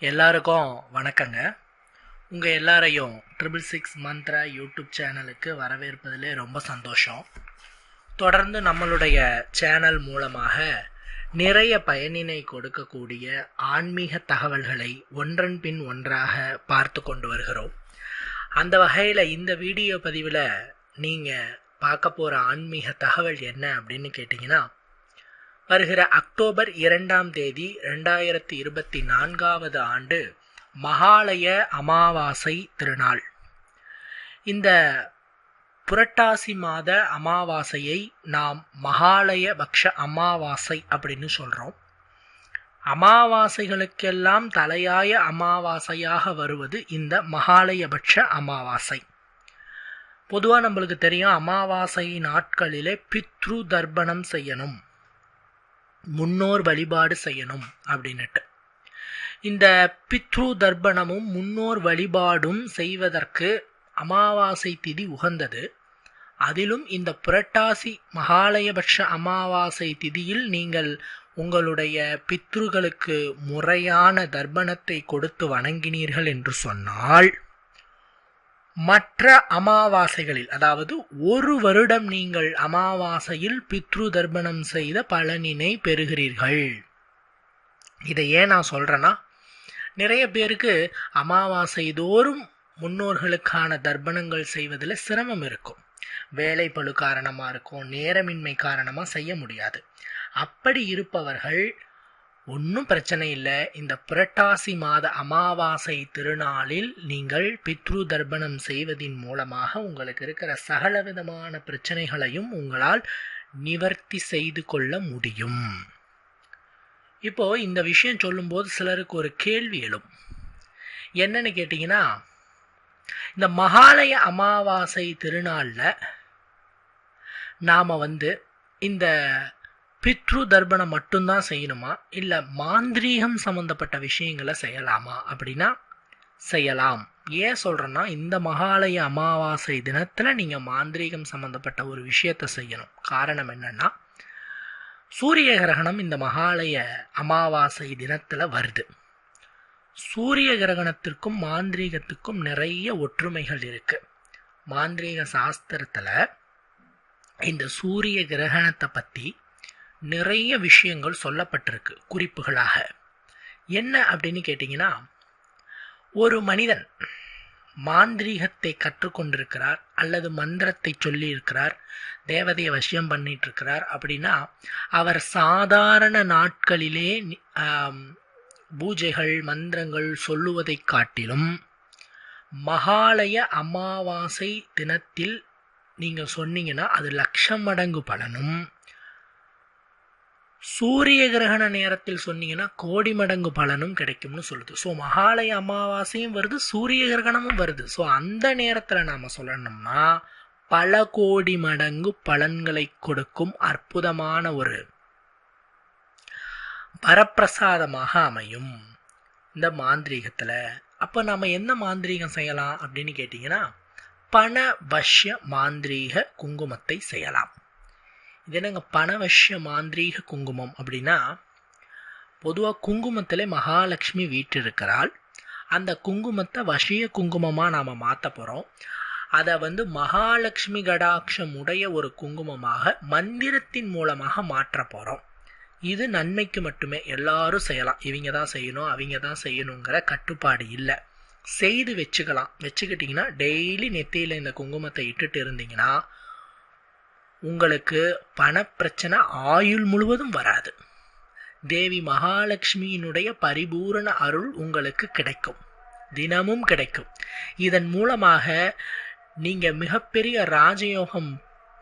எல்லாருக்கும் வணக்கங்க. உங்கள் எல்லாரையும் ட்ரிபிள் சிக்ஸ் மந்த்ரா யூடியூப் சேனலுக்கு வரவேற்பதிலே ரொம்ப சந்தோஷம். தொடர்ந்து நம்மளுடைய சேனல் மூலமாக நிறைய பயனினை கொடுக்கக்கூடிய ஆன்மீக தகவல்களை ஒன்றன் பின் ஒன்றாக பார்த்து கொண்டு வருகிறோம். அந்த வகையில் இந்த வீடியோ பதிவில் நீங்கள் பார்க்க போகிற ஆன்மீக தகவல் என்ன அப்படின்னு கேட்டிங்கன்னா வருகிற அக்டோபர் இரண்டாம் தேதி ரெண்டாயிரத்தி இருபத்தி நான்காவது ஆண்டு மகாலய அமாவாசை திருநாள். இந்த புரட்டாசி மாத அமாவாசையை நாம் மகாலய பக்ஷ அமாவாசை அப்படின்னு சொல்கிறோம் அமாவாசைகளுக்கெல்லாம் தலையாய அமாவாசையாக வருவது இந்த மகாலயபட்ச அமாவாசை. பொதுவாக நம்மளுக்கு தெரியும் அமாவாசை நாட்களிலே பித்ரு தர்ப்பணம் செய்யணும். முன்னோர் வழிபாடு செய்யணும் அப்படின்னுட்டு. இந்த பித்ரு தர்ப்பணமும் முன்னோர் வழிபாடும் செய்வதற்கு அமாவாசை திதி உகந்தது. அதிலும் இந்த புரட்டாசி மகாலயபட்ச அமாவாசை திதியில் நீங்கள் உங்களுடைய பித்ருகளுக்கு முறையான தர்ப்பணத்தை கொடுத்து வணங்கினீர்கள் என்று சொன்னால் மற்ற அமாவாசைகளில் அதாவது ஒரு வருடம் நீங்கள் அமாவாசையில் பித்ரு தர்ப்பணம் செய்த பலனினை பெறுகிறீர்கள். இதை ஏன் நான் சொல்கிறேன்னா நிறைய பேருக்கு அமாவாசை தோறும் முன்னோர்களுக்கான தர்ப்பணங்கள் செய்வதில் சிரமம் இருக்கும். வேலை பழு காரணமாக இருக்கும் நேரமின்மை காரணமாக செய்ய முடியாது. அப்படி இருப்பவர்கள் ஒன்றும் பிரச்சனை இல்லை. இந்த புரட்டாசி மாத அமாவாசை திருநாளில் நீங்கள் பித்ரு தர்ப்பணம் செய்வதின் மூலமாக உங்களுக்கு இருக்கிற சகல விதமான பிரச்சனைகளையும் உங்களால் நிவர்த்தி செய்து கொள்ள முடியும். இப்போ இந்த விஷயம் சொல்லும்போது சிலருக்கு ஒரு கேள்வி எழும். என்னன்னு கேட்டிங்கன்னா இந்த மகாலய அமாவாசை திருநாளில் நாம் வந்து இந்த பித்ரு தர்ப்பணம் மட்டும்தான் செய்யணுமா? இல்லை மாந்திரீகம் சம்மந்தப்பட்ட விஷயங்களை செய்யலாமா? அப்படின்னா செய்யலாம். ஏன் சொல்கிறேன்னா இந்த மகாலய அமாவாசை தினத்தில் நீங்கள் மாந்திரீகம் சம்மந்தப்பட்ட ஒரு விஷயத்தை செய்யணும். காரணம் என்னென்னா சூரிய கிரகணம் இந்த மகாலய அமாவாசை தினத்தில் வருது. சூரிய கிரகணத்திற்கும் மாந்திரீகத்துக்கும் நிறைய ஒற்றுமைகள் இருக்குது மாந்திரீக சாஸ்திரத்தில் இந்த சூரிய கிரகணத்தை பற்றி நிறைய விஷயங்கள் சொல்லப்பட்டிருக்கு குறிப்புகளாக. என்ன அப்படின்னு கேட்டிங்கன்னா ஒரு மனிதன் மாந்திரீகத்தை கற்றுக்கொண்டிருக்கிறார் அல்லது மந்திரத்தை சொல்லியிருக்கிறார் தேவதையை வசியம் பண்ணிகிட்ருக்கிறார் அப்படின்னா அவர் சாதாரண நாட்களிலே பூஜைகள் மந்திரங்கள் சொல்லுவதை காட்டிலும் மகாலய அமாவாசை தினத்தில் நீங்கள் சொன்னீங்கன்னா அது லட்சம் மடங்கு பலனும் சூரிய கிரகண நேரத்தில் சொன்னீங்கன்னா கோடி மடங்கு பலனும் கிடைக்கும்னு சொல்லுது. ஸோ மகாலய அமாவாசையும் வருது சூரிய கிரகணமும் வருது. ஸோ அந்த நேரத்தில் நாம் சொல்லணும்னா பல கோடி மடங்கு பலன்களை கொடுக்கும் அற்புதமான ஒரு வரப்பிரசாதமாக அமையும் இந்த மாந்திரீகத்தில். அப்போ நம்ம என்ன மாந்திரீகம் செய்யலாம் அப்படின்னு கேட்டிங்கன்னா பண வஷ்ய மாந்திரீக குங்குமத்தை செய்யலாம். இது என்னங்க பணவஷ்ய மாந்திரீக குங்குமம் அப்படின்னா பொதுவாக குங்குமத்தில் மகாலட்சுமி வீற்றிருக்கிறாள். அந்த குங்குமத்தை வசிய குங்குமமாக நாம் மாற்ற போகிறோம் அதை வந்து மகாலட்சுமி கடாட்சம் உடைய ஒரு குங்குமமாக மந்திரத்தின் மூலமாக மாற்ற போகிறோம் இது நன்மைக்கு மட்டுமே. எல்லாரும் செய்யலாம். இவங்க தான் செய்யணும் அவங்க தான் செய்யணுங்கிற கட்டுப்பாடு இல்லை. செய்து வச்சுக்கலாம். வச்சுக்கிட்டிங்கன்னா டெய்லி நெத்தியில் இந்த குங்குமத்தை இட்டுட்டு இருந்தீங்கன்னா உங்களுக்கு பணப்பிரச்சனை ஆயுள் முழுவதும் வராது. தேவி மகாலட்சுமியினுடைய பரிபூரண அருள் உங்களுக்கு கிடைக்கும். தினமும் கிடைக்கும். இதன் மூலமாக நீங்கள் மிகப்பெரிய ராஜயோகம்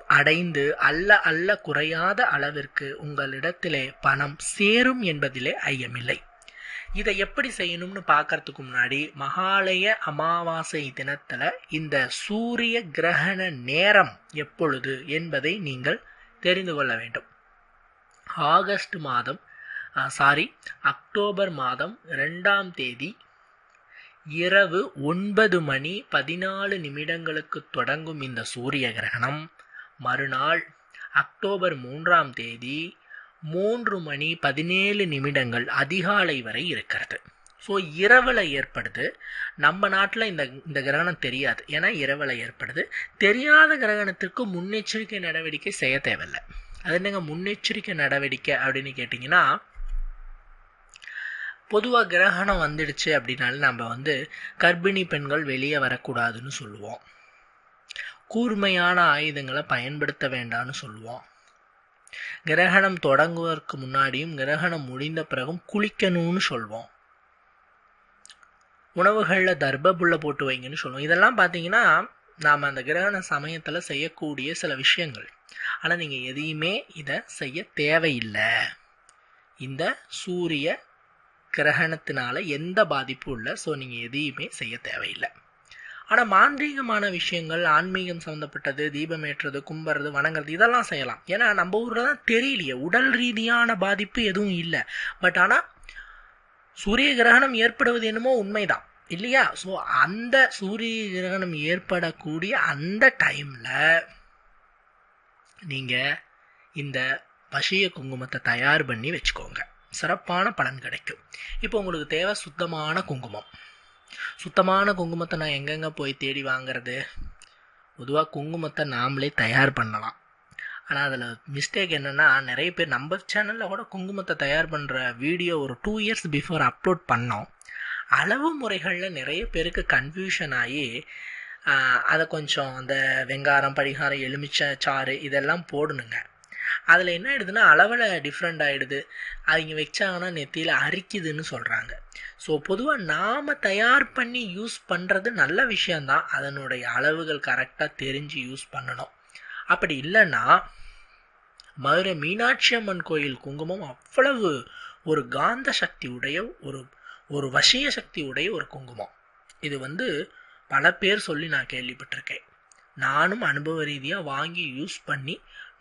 அடைந்து அல்ல அல்ல குறையாத அளவிற்கு உங்களிடத்திலே பணம் சேரும் என்பதிலே ஐயமில்லை. இதை எப்படி செய்யணும்னு பார்க்கறதுக்கு முன்னாடி மகாலய அமாவாசை தினத்தில் இந்த சூரிய கிரகண நேரம் எப்பொழுது என்பதை நீங்கள் தெரிந்து கொள்ள வேண்டும். ஆகஸ்ட் மாதம் சாரி அக்டோபர் மாதம் ரெண்டாம் தேதி இரவு ஒன்பது மணி பதினாலு நிமிடங்களுக்கு தொடங்கும் இந்த சூரிய கிரகணம். மறுநாள் அக்டோபர் மூன்றாம் தேதி மூன்று மணி பதினேழு நிமிடங்கள் அதிகாலை வரை இருக்கிறது. ஸோ இரவில் ஏற்படுது. நம்ம நாட்டில் இந்த இந்த கிரகணம் தெரியாது. ஏன்னா இரவில் ஏற்படுது. தெரியாத கிரகணத்திற்கு முன்னெச்சரிக்கை நடவடிக்கை செய்ய தேவையில்லை. அது என்னங்க? முன்னெச்சரிக்கை நடவடிக்கை அப்படின்னு கேட்டிங்கன்னா பொதுவாக கிரகணம் வந்துடுச்சு அப்படின்னாலும் நம்ம வந்து கர்ப்பிணி பெண்கள் வெளியே வரக்கூடாதுன்னு சொல்லுவோம். கூர்மையான ஆயுதங்களை பயன்படுத்த வேண்டாம்னு சொல்லுவோம். கிரகணம் தொடங்குவதற்கு முன்னாடியும் கிரகணம் முடிந்த பிறகும் குளிக்கணும்னு சொல்வோம். உணவுகளில் தர்பபுள்ள போட்டு வைங்கன்னு சொல்லுவோம் இதெல்லாம் பார்த்தீங்கன்னா நாம் அந்த கிரகண சமயத்தில் செய்யக்கூடிய சில விஷயங்கள். ஆனால் நீங்கள் எதையுமே இதை செய்ய தேவையில்லை. இந்த சூரிய கிரகணத்தினால எந்த பாதிப்பும் இல்லை. ஸோ நீங்கள் எதையுமே செய்ய தேவையில்லை. ஆனால் மாந்திரீகமான விஷயங்கள் ஆன்மீகம் சம்மந்தப்பட்டது தீபம் ஏற்றுறது கும்புறது வணங்குறது இதெல்லாம் செய்யலாம். ஏன்னா நம்ம ஊரில் தான் தெரியலையே. உடல் ரீதியான பாதிப்பு எதுவும் இல்லை. பட் ஆனால் சூரிய கிரகணம் ஏற்படுவது என்னமோ உண்மைதான். இல்லையா? ஸோ அந்த சூரிய கிரகணம் ஏற்படக்கூடிய அந்த டைமில் நீங்கள் இந்த பசிய குங்குமத்தை தயார் பண்ணி வச்சுக்கோங்க. சிறப்பான பலன் கிடைக்கும். இப்போ உங்களுக்கு தேவை சுத்தமான குங்குமம். சுத்தமான குங்குமத்தை நான் எங்கெங்கே போய் தேடி வாங்குறது? பொதுவாக குங்குமத்தை நாமளே தயார் பண்ணலாம். ஆனால் அதில் மிஸ்டேக் என்னென்னா நிறைய பேர் நம்ம சேனலில் கூட குங்குமத்தை தயார் பண்ணுற வீடியோ ஒரு டூ இயர்ஸ் பிஃபோர் அப்லோட் பண்ணோம். அளவு முறைகளில் நிறைய பேருக்கு கன்ஃபியூஷன் ஆகி அதை கொஞ்சம் அந்த வெங்காரம் படிகாரம் எலுமிச்சை சாறு இதெல்லாம் போடணுங்க. அதில் என்ன ஆயிடுதுன்னா அளவில் டிஃப்ரெண்ட் ஆகிடுது அவங்க வச்சாங்கன்னா நெத்தியில் அரிக்குதுன்னு சொல்கிறாங்க ஸோ பொதுவாக நாம் தயார் பண்ணி யூஸ் பண்ணுறது நல்ல விஷயந்தான் அதனுடைய அளவுகள் கரெக்டாக தெரிஞ்சு யூஸ் பண்ணணும். அப்படி இல்லைன்னா மதுரை மீனாட்சி அம்மன் கோயில் குங்குமம் அவ்வளவு ஒரு காந்த சக்தி உடைய ஒரு ஒரு வசிய சக்தி உடைய ஒரு குங்குமம். இது வந்து பல பேர் சொல்லி நான் கேள்விப்பட்டிருக்கேன். நானும் அனுபவ ரீதியாக வாங்கி யூஸ் பண்ணி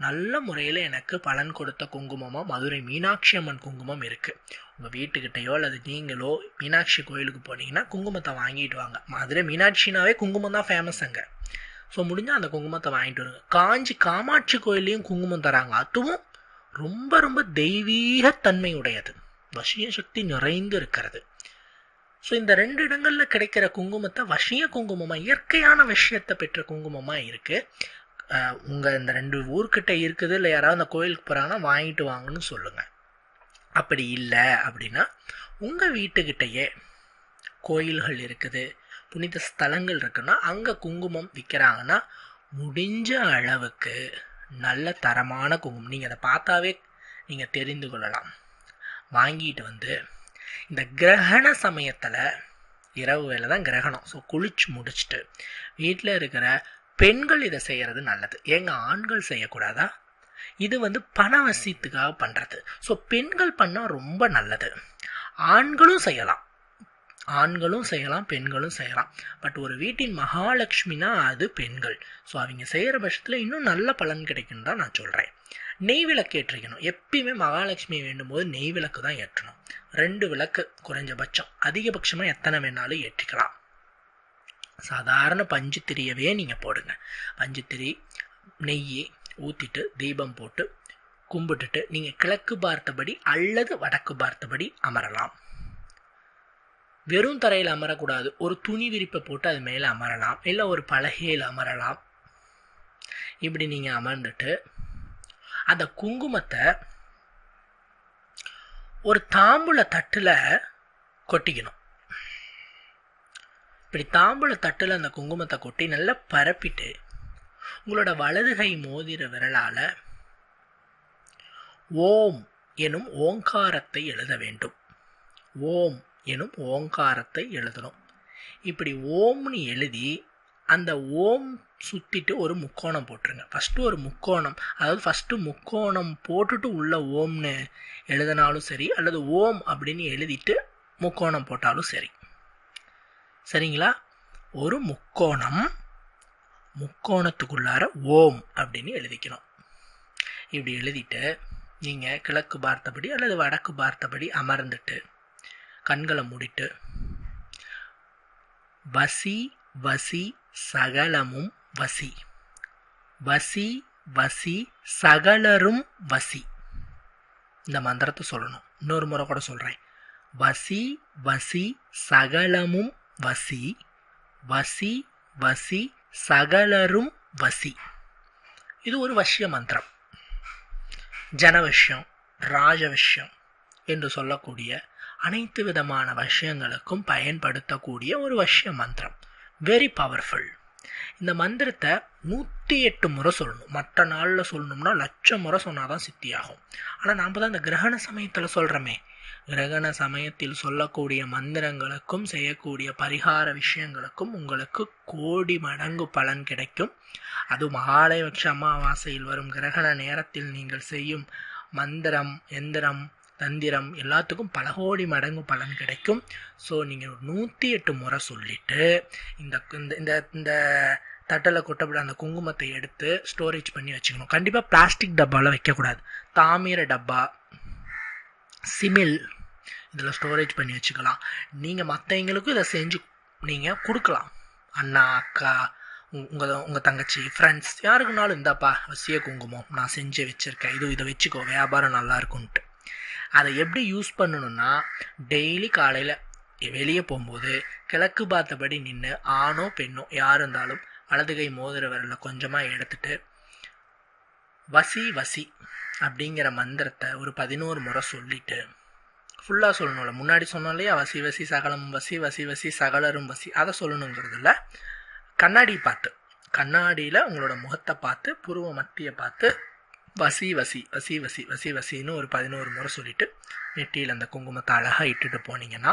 நல்ல முறையில் எனக்கு பலன் கொடுத்த குங்குமமாக மதுரை மீனாட்சி அம்மன் குங்குமம் இருக்குது உங்கள் வீட்டுக்கிட்டையோ அல்லது நீங்களோ மீனாட்சி கோயிலுக்கு போனீங்கன்னா குங்குமத்தை வாங்கிட்டு வாங்க. மதுரை மீனாட்சினாவே குங்குமம் தான் ஃபேமஸ் அங்கே. ஸோ முடிஞ்சால் அந்த குங்குமத்தை வாங்கிட்டு வருங்க. காஞ்சி காமாட்சி கோயிலையும் குங்குமம் தராங்க. அதுவும் ரொம்ப ரொம்ப தெய்வீகத்தன்மை உடையது வசிய சக்தி நிறைந்து இருக்கிறது. ஸோ இந்த ரெண்டு இடங்களில் கிடைக்கிற குங்குமத்தை வசிய குங்குமமாக இயற்கையான விஷயத்தை பெற்ற குங்குமமாக இருக்குது உங்கள் இந்த ரெண்டு ஊர்கிட்ட இருக்குது இல்லை யாராவது அந்த கோயிலுக்கு போகிறாங்கன்னா வாங்கிட்டு வாங்கன்னு சொல்லுங்கள் அப்படி இல்லை அப்படின்னா உங்கள் வீட்டுக்கிட்டேயே கோயில்கள் இருக்குது புனித ஸ்தலங்கள் இருக்குன்னா அங்கே குங்குமம் விற்கிறாங்கன்னா முடிஞ்ச அளவுக்கு நல்ல தரமான குங்குமம். நீங்கள் அதை பார்த்தாவே நீங்கள் தெரிந்து கொள்ளலாம். வாங்கிட்டு வந்து இந்த கிரகண சமயத்தில் இரவு வேலை தான் கிரகணம். ஸோ குளிச்சு முடிச்சுட்டு வீட்டில் இருக்கிற பெண்கள் இதை செய்கிறது நல்லது. ஏங்க ஆண்கள் செய்யக்கூடாதா? இது வந்து பணவசியத்துக்காக பண்ணுறது ஸோ பெண்கள் பண்ணால் ரொம்ப நல்லது. ஆண்களும் செய்யலாம். ஆண்களும் செய்யலாம் பெண்களும் செய்யலாம். பட் ஒரு வீட்டின் மகாலட்சுமினா அது பெண்கள். ஸோ அவங்க செய்கிற பட்சத்தில் இன்னும் நல்ல பலன் கிடைக்குன்னு தான் நான் சொல்கிறேன் நெய் விளக்கு ஏற்றிக்கணும். எப்பயுமே மகாலட்சுமி வேண்டும் போது நெய் விளக்கு தான் ஏற்றணும். ரெண்டு விளக்கு குறைஞ்சபட்சம். அதிகபட்சமாக எத்தனை வேணாலும் ஏற்றிக்கலாம். சாதாரண பஞ்சுத்திரியவே நீங்கள் போடுங்க. பஞ்சுத்திரி நெய் ஊற்றிட்டு தீபம் போட்டு கும்பிட்டுட்டு நீங்கள் கிழக்கு பார்த்தபடி அல்லது வடக்கு பார்த்தபடி அமரலாம். வெறும் தரையில் அமரக்கூடாது. ஒரு துணி விரிப்பை போட்டு அது மேலே அமரலாம். இல்லை ஒரு பலகையில் அமரலாம். இப்படி நீங்கள் அமர்ந்துட்டு அந்த குங்குமத்தை ஒரு தாம்பூல தட்டில் கொட்டிக்கணும். இப்படி தாம்பூல தட்டில் அந்த குங்குமத்தை கொட்டி நல்லா பரப்பிட்டு உங்களோட வலது கை மோதிர விரலால் ஓம் எனும் ஓங்காரத்தை எழுத வேண்டும். ஓம் எனும் ஓங்காரத்தை எழுதணும். இப்படி ஓம்னு எழுதி அந்த ஓம் சுற்றிட்டு ஒரு முக்கோணம் போட்டுருங்க. ஃபஸ்ட்டு ஒரு முக்கோணம் அதாவது ஃபஸ்ட்டு முக்கோணம் போட்டுட்டு உள்ள ஓம்னு எழுதினாலும் சரி அல்லது ஓம் அப்படின்னு எழுதிட்டு முக்கோணம் போட்டாலும் சரி. சரிங்களா? ஒரு முக்கோணம் முக்கோணத்துக்குள்ளார ஓம் அப்படின்னு எழுதிக்கணும். இப்படி எழுதிட்டு நீங்கள் கிழக்கு பார்த்தபடி அல்லது வடக்கு பார்த்தபடி அமர்ந்துட்டு கண்களை மூடிட்டு வசி வசி சகலமும் வசி. வசி வசி சகலரும் வசி. இந்த மந்திரத்தை சொல்லணும். இன்னொரு முறை கூட சொல்கிறேன் வசி வசி சகலமும் வசி வசி வசி சகலரும் வசி. இது ஒரு வஷ்ய மந்திரம். ஜனவஷ்யம் ராஜவஷ்யம் என்று சொல்லக்கூடிய அனைத்து விதமான விஷயங்களுக்கும் பயன்படுத்தக்கூடிய ஒரு வஷ்ய மந்திரம். வெரி பவர்ஃபுல் இந்த மந்திரத்தை நூற்றி எட்டு முறை சொல்லணும். மற்ற நாளில் சொல்லணும்னா லட்சம் முறை சொன்னால் தான் சித்தியாகும். ஆனால் நாம் தான் இந்த கிரகண சமயத்தில் சொல்கிறோமே கிரகண சமயத்தில் சொல்லக்கூடிய மந்திரங்களுக்கும் செய்யக்கூடிய பரிகார விஷயங்களுக்கும் உங்களுக்கு கோடி மடங்கு பலன் கிடைக்கும். அது மகாலயபக்ஷ அமாவாசையில் வரும் கிரகண நேரத்தில் நீங்கள் செய்யும் மந்திரம் எந்திரம் தந்திரம் எல்லாத்துக்கும் பல கோடி மடங்கு பலன் கிடைக்கும். ஸோ நீங்கள் நூற்றி எட்டு முறை சொல்லிவிட்டு இந்த இந்த இந்த இந்த தட்டில் கொட்டப்பட அந்த குங்குமத்தை எடுத்து ஸ்டோரேஜ் பண்ணி வச்சுக்கணும். கண்டிப்பாக பிளாஸ்டிக் டப்பாவில் வைக்கக்கூடாது. தாமிர டப்பா சிமில் இதில் ஸ்டோரேஜ் பண்ணி வச்சுக்கலாம். நீங்கள் மற்றவங்களுக்கும் இதை செஞ்சு நீங்கள் கொடுக்கலாம். அண்ணா அக்கா உங்கள் உங்கள் தங்கச்சி ஃப்ரெண்ட்ஸ் யாருக்குனாலும் இந்தாப்பா வசிய குங்குமம் நான் செஞ்சு வச்சுருக்கேன். இது இதை வச்சுக்கோ வியாபாரம் நல்லா இருக்குன்ட்டு. அதை எப்படி யூஸ் பண்ணணும்னா டெய்லி காலையில் வெளியே போகும்போது கிழக்கு பார்த்தபடி நின்று ஆணோ பெண்ணோ யார் இருந்தாலும் வலது கை மோதிர விரலில் கொஞ்சமாக எடுத்துட்டு வசி வசி அப்படிங்கிற மந்திரத்தை ஒரு பதினோரு முறை சொல்லிட்டு ஃபுல்லாக சொல்லணும்ல. முன்னாடி சொன்னோம் இல்லையா வசி வசி சகலம் வசி வசி வசி சகலரும் வசி. அதை சொல்லணுங்கிறது இல்லை. கண்ணாடி பார்த்து. கண்ணாடியில் உங்களோட முகத்தை பார்த்து புருவ மத்தியை பார்த்து வசி வசி வசி வசி வசி வசின்னு ஒரு பதினோரு முறை சொல்லிட்டு நெட்டியில் அந்த குங்குமத்தை அழகாக இட்டுட்டு போனீங்கன்னா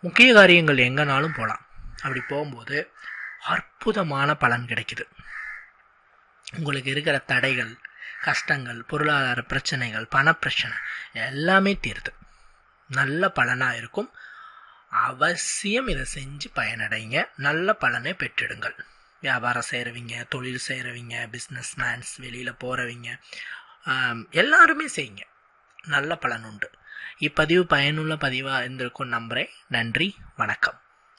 முக்கிய காரியங்கள் எங்கேனாலும் போகலாம் அப்படி போகும்போது அற்புதமான பலன் கிடைக்குது. உங்களுக்கு இருக்கிற தடைகள் கஷ்டங்கள் பொருளாதார பிரச்சனைகள் பணப்பிரச்சனை எல்லாமே தீர்த்து. நல்ல பலனாக இருக்கும். அவசியம் இதை செஞ்சு பயனடைங்க. நல்ல பலனை பெற்றிடுங்கள். வியாபாரம் செய்கிறவங்க தொழில் செய்கிறவங்க பிஸ்னஸ் மேன்ஸ் வெளியில் போகிறவங்க எல்லாருமே செய்யுங்க. நல்ல பலன் உண்டு. இப்பதிவு பயனுள்ள பதிவாக இருந்திருக்கும் நம்புகிறேன் நன்றி வணக்கம்.